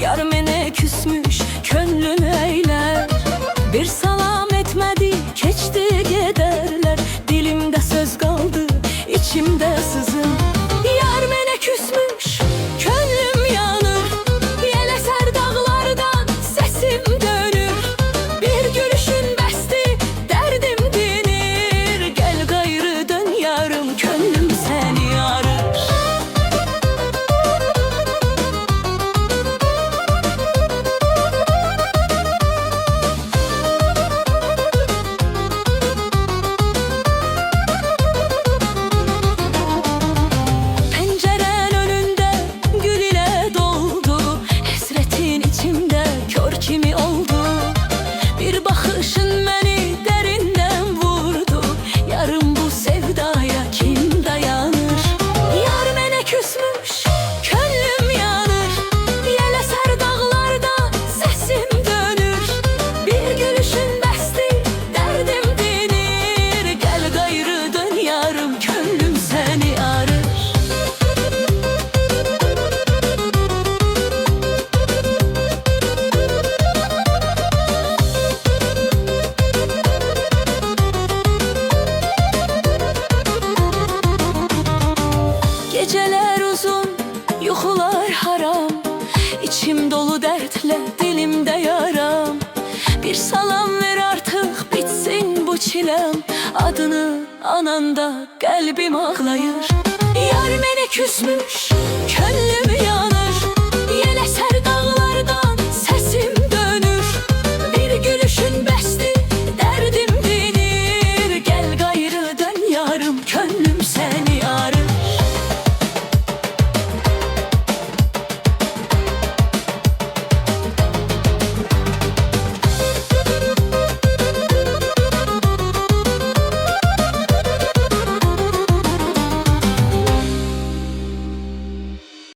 Yar mene küsmüş, gönlün eyler. Bir mi oldu? kokular haram İçim dolu dertle dilimde yaram. Bir salam ver artık bitsin bu çilem. Adını ananda kalbim ağlayır. Yar beni küsmüş